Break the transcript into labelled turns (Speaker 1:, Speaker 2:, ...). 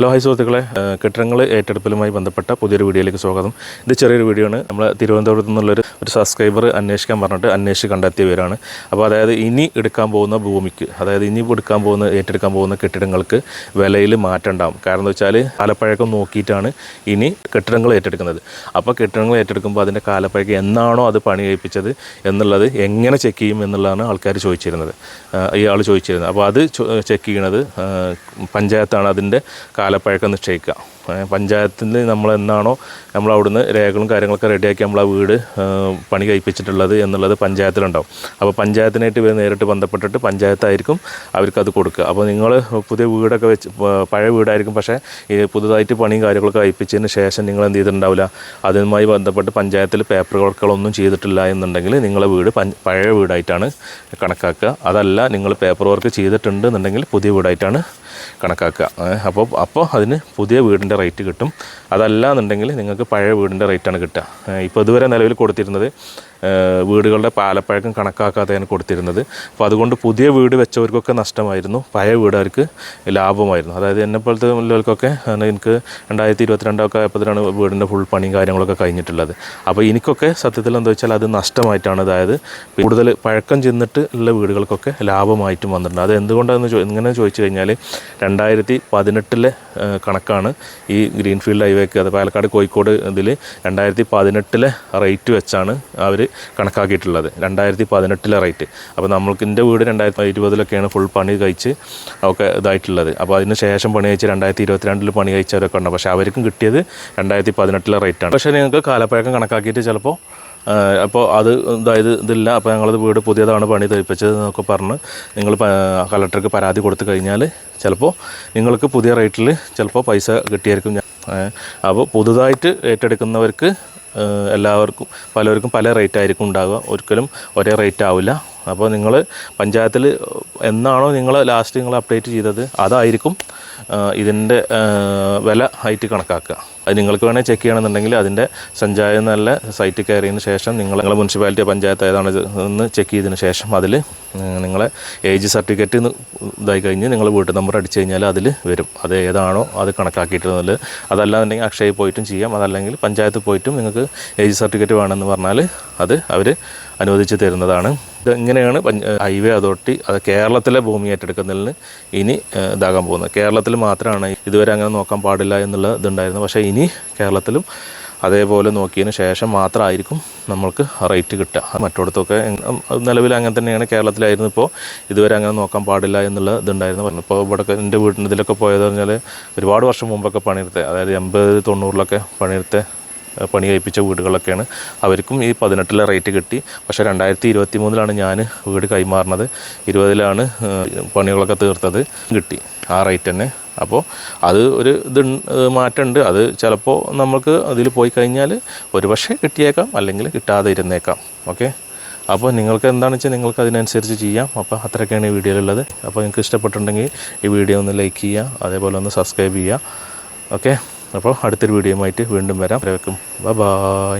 Speaker 1: Hello high സുഹൃത്തുക്കളെ. കെട്ടിടങ്ങൾ ഏറ്റെടുപ്പിലുമായി ബന്ധപ്പെട്ട പുതിയൊരു വീഡിയോയിലേക്ക് സ്വാഗതം. ഇത് ചെറിയൊരു വീഡിയോ ആണ്. നമ്മൾ തിരുവനന്തപുരത്ത് നിന്നുള്ളൊരു ഒരു സബ്സ്ക്രൈബർ അന്വേഷിക്കാൻ പറഞ്ഞിട്ട് അന്വേഷിച്ച് കണ്ടെത്തിയ പേരാണ്. അപ്പോൾ അതായത് ഇനി എടുക്കാൻ പോകുന്ന ഭൂമിക്ക് അതായത് ഇനി എടുക്കാൻ പോകുന്ന ഏറ്റെടുക്കാൻ പോകുന്ന കെട്ടിടങ്ങൾക്ക് വിലയിൽ മാറ്റം ഉണ്ടാകും കാരണം എന്ന് വെച്ചാൽ കാലപ്പഴക്കം നോക്കിയിട്ടാണ് ഇനി കെട്ടിടങ്ങൾ ഏറ്റെടുക്കുന്നത്. അപ്പോൾ കെട്ടിടങ്ങൾ ഏറ്റെടുക്കുമ്പോൾ അതിന്റെ കാലപ്പഴക്കം എന്നാണോ അത് പണി കഴിപ്പിച്ചത് എന്നുള്ളത് എങ്ങനെ ചെക്ക് ചെയ്യും എന്നുള്ളതാണ് ആൾക്കാർ ചോദിച്ചിരുന്നത്. ഇയാൾ ചോദിച്ചിരുന്നത്. അപ്പോൾ അത് ചെക്ക് ചെയ്യണത് പഞ്ചായത്താണ് അതിന്റെ കാലപ്പഴക്കം നിശ്ചയിക്കുക പഞ്ചായത്തിൽ നമ്മൾ എന്നാണോ നമ്മൾ അവിടുന്ന് രേഖകളും കാര്യങ്ങളൊക്കെ റെഡിയാക്കി നമ്മൾ ആ വീട് പണി കഴിപ്പിച്ചിട്ടുള്ളത് എന്നുള്ളത് പഞ്ചായത്തിലുണ്ടാവും. അപ്പോൾ പഞ്ചായത്തിനായിട്ട് ഇവർ നേരിട്ട് ബന്ധപ്പെട്ടിട്ട് പഞ്ചായത്തായിരിക്കും അവർക്കത് കൊടുക്കുക. അപ്പോൾ നിങ്ങൾ പുതിയ വീടൊക്കെ വെച്ച് പഴയ വീടായിരിക്കും പക്ഷേ പുതുതായിട്ട് പണിയും കാര്യങ്ങളൊക്കെ കഴിപ്പിച്ചതിന് ശേഷം നിങ്ങൾ എന്ത് ചെയ്തിട്ടുണ്ടാവില്ല. അതുമായി ബന്ധപ്പെട്ട് പഞ്ചായത്തിൽ പേപ്പർ വർക്കുകളൊന്നും ചെയ്തിട്ടില്ല എന്നുണ്ടെങ്കിൽ നിങ്ങളെ വീട് പഴയ വീടായിട്ടാണ് കണക്കാക്കുക. അതല്ല നിങ്ങൾ പേപ്പർ വർക്ക് ചെയ്തിട്ടുണ്ട് എന്നുണ്ടെങ്കിൽ പുതിയ വീടായിട്ടാണ് കണക്കാക്കുക. അപ്പോൾ അപ്പോൾ അതിന് പുതിയ വീടിന്റെ റേറ്റ് കിട്ടും. അതല്ല എന്നുണ്ടെങ്കിൽ നിങ്ങൾക്ക് പഴയ വീടിന്റെ റേറ്റാണ് കിട്ടുക. ഇപ്പോൾ ഇതുവരെ നിലവിൽ കൊടുത്തിരുന്നത് വീടുകളുടെ പാലപ്പഴക്കം കണക്കാക്കാതെയാണ് കൊടുത്തിരുന്നത്. അപ്പോൾ അതുകൊണ്ട് പുതിയ വീട് വെച്ചവർക്കൊക്കെ നഷ്ടമായിരുന്നു. പഴയ വീടുകാർക്ക് ലാഭമായിരുന്നു. അതായത് എന്നെ പോലത്തെ ഉള്ളവർക്കൊക്കെ എനിക്ക് രണ്ടായിരത്തി ഇരുപത്തിരണ്ടൊക്കെ ആയപ്പോഴാണ് വീടിന്റെ ഫുൾ പണിയും കാര്യങ്ങളൊക്കെ കഴിഞ്ഞിട്ടുള്ളത്. അപ്പോൾ എനിക്കൊക്കെ സത്യത്തിൽ എന്താ വെച്ചാൽ അത് നഷ്ടമായിട്ടാണ് അതായത് കൂടുതൽ പഴക്കം ചെന്നിട്ട് ഉള്ള വീടുകൾക്കൊക്കെ ലാഭമായിട്ടും വന്നിട്ടുണ്ട്. അത് എന്തുകൊണ്ടാണെന്ന് ചോ ഇങ്ങനെ ചോദിച്ചു കഴിഞ്ഞാൽ രണ്ടായിരത്തി പതിനെട്ടിലെ കണക്കാണ് ഈ ഗ്രീൻഫീൽഡ് ഹൈവേക്ക് അത് പാലക്കാട് കോഴിക്കോട് ഇതിൽ രണ്ടായിരത്തി പതിനെട്ടിലെ റേറ്റ് വെച്ചാണ് അവർ കണക്കാക്കിയിട്ടുള്ളത്. രണ്ടായിരത്തി പതിനെട്ടിലെ റേറ്റ്. അപ്പോൾ നമ്മൾക്ക് എന്റെ വീട് രണ്ടായിരത്തി ഇരുപതിലൊക്കെയാണ് ഫുൾ പണി കഴിച്ച് ഒക്കെ ഇതായിട്ടുള്ളത്. അപ്പോൾ അതിന് ശേഷം പണി കഴിച്ച് രണ്ടായിരത്തി ഇരുപത്തിരണ്ടിൽ പണി കഴിച്ചവരൊക്കെ ഉണ്ട്. പക്ഷേ അവർക്കും കിട്ടിയത് രണ്ടായിരത്തി പതിനെട്ടിലെ റേറ്റാണ് പക്ഷേ നിങ്ങൾക്ക് കാലപ്പഴക്കം കണക്കാക്കിയിട്ട് ചിലപ്പോൾ അപ്പോൾ അത് ഇതായത് ഇതില്ല. അപ്പോൾ ഞങ്ങളത് വീട് പുതിയതാണ് പണി തയ്പ്പിച്ചത് എന്നൊക്കെ പറഞ്ഞ് നിങ്ങൾ കളക്ടർക്ക് പരാതി കൊടുത്തു കഴിഞ്ഞാൽ ചിലപ്പോൾ നിങ്ങൾക്ക് പുതിയ റേറ്റിൽ ചിലപ്പോൾ പൈസ കിട്ടിയായിരിക്കും. അപ്പോൾ പുതുതായിട്ട് ഏറ്റെടുക്കുന്നവർക്ക് എല്ലാവർക്കും പലർക്കും പല റേറ്റ് ആയിരിക്കും ഉണ്ടാവുക. ഒരിക്കലും ഒരേ റേറ്റ് ആവില്ല. അപ്പോൾ നിങ്ങൾ പഞ്ചായത്തിൽ എന്നാണോ നിങ്ങൾ ലാസ്റ്റ് നിങ്ങൾ അപ്ഡേറ്റ് ചെയ്തത് അതായിരിക്കും ഇതിന്റെ വില ആയിട്ട് കണക്കാക്കുക. അത് നിങ്ങൾക്ക് വേണേൽ ചെക്ക് ചെയ്യണമെന്നുണ്ടെങ്കിൽ അതിന്റെ സഞ്ചാരം നല്ല സൈറ്റ് കയറിയതിന് ശേഷം നിങ്ങൾ നിങ്ങളെ മുനിസിപ്പാലിറ്റി പഞ്ചായത്ത് ഏതാണ് എന്ന് ചെക്ക് ചെയ്തതിന് ശേഷം അതിൽ നിങ്ങളെ ഏജ് സർട്ടിഫിക്കറ്റ് ഇതായി കഴിഞ്ഞ് നിങ്ങൾ വീട്ടു നമ്പർ അടിച്ചു കഴിഞ്ഞാൽ അതിൽ വരും. അത് ഏതാണോ അത് കണക്കാക്കിയിട്ടുള്ളത്. അതല്ലാന്നുണ്ടെങ്കിൽ അക്ഷയയിൽ പോയിട്ടും ചെയ്യാം. അതല്ലെങ്കിൽ പഞ്ചായത്ത് പോയിട്ടും നിങ്ങൾക്ക് ഏജ് സർട്ടിഫിക്കറ്റ് വേണമെന്ന് പറഞ്ഞാൽ അത് അവർ അനുവദിച്ച് തരുന്നതാണ്. ഇത് ഇങ്ങനെയാണ് ഹൈവേ അതോറിറ്റി അത് കേരളത്തിലെ ഭൂമി ഏറ്റെടുക്കുന്നതിന് ഇനി ഇതാകാൻ പോകുന്നത്. കേരളത്തിൽ മാത്രമാണ് ഇതുവരെ അങ്ങനെ നോക്കാൻ പാടില്ല എന്നുള്ള ഇതുണ്ടായിരുന്നു പക്ഷേ ഇനി കേരളത്തിലും അതേപോലെ നോക്കിയതിന് ശേഷം മാത്രമായിരിക്കും നമ്മൾക്ക് റേറ്റ് കിട്ടുക. മറ്റിടത്തൊക്കെ നിലവിൽ അങ്ങനെ തന്നെയാണ്. കേരളത്തിലായിരുന്നു ഇപ്പോൾ ഇതുവരെ അങ്ങനെ നോക്കാൻ പാടില്ല എന്നുള്ള ഇതുണ്ടായിരുന്നു. പറഞ്ഞു ഇപ്പോൾ ഇവിടെ എന്റെ വീട്ടിൽ ഇതിലൊക്കെ പോയത് പറഞ്ഞാൽ ഒരുപാട് വർഷം മുമ്പൊക്കെ പണിയെടുത്തത്. അതായത് എൺപത് തൊണ്ണൂറിലൊക്കെ പണിയെടുത്ത പണി കഴിപ്പിച്ച വീടുകളൊക്കെയാണ്. അവർക്കും ഈ പതിനെട്ടിലെ റേറ്റ് കിട്ടി. പക്ഷേ രണ്ടായിരത്തി ഇരുപത്തി മൂന്നിലാണ് ഞാൻ വീട് കൈമാറുന്നത്. ഇരുപതിലാണ് പണികളൊക്കെ തീർത്തത്. കിട്ടി ആ റേറ്റ് തന്നെ. അപ്പോൾ അത് ഒരു ഇത് മാറ്റമുണ്ട്. അത് ചിലപ്പോൾ നമുക്ക് അതിൽ പോയി കഴിഞ്ഞാൽ ഒരു പക്ഷേ കിട്ടിയേക്കാം അല്ലെങ്കിൽ കിട്ടാതെ ഇരുന്നേക്കാം. ഓക്കെ? അപ്പോൾ നിങ്ങൾക്ക് എന്താണെന്ന് വെച്ചാൽ നിങ്ങൾക്ക് അതിനനുസരിച്ച് ചെയ്യാം. അപ്പോൾ അത്രയൊക്കെയാണ് ഈ വീഡിയോയിലുള്ളത്. അപ്പോൾ നിങ്ങൾക്ക് ഇഷ്ടപ്പെട്ടിട്ടുണ്ടെങ്കിൽ ഈ വീഡിയോ ഒന്ന് ലൈക്ക് ചെയ്യുക അതേപോലെ ഒന്ന് സബ്സ്ക്രൈബ് ചെയ്യുക. ഓക്കെ? അപ്പോൾ അടുത്തൊരു വീഡിയോയുമായിട്ട് വീണ്ടും വരാം. വരവേക്കും ബൈ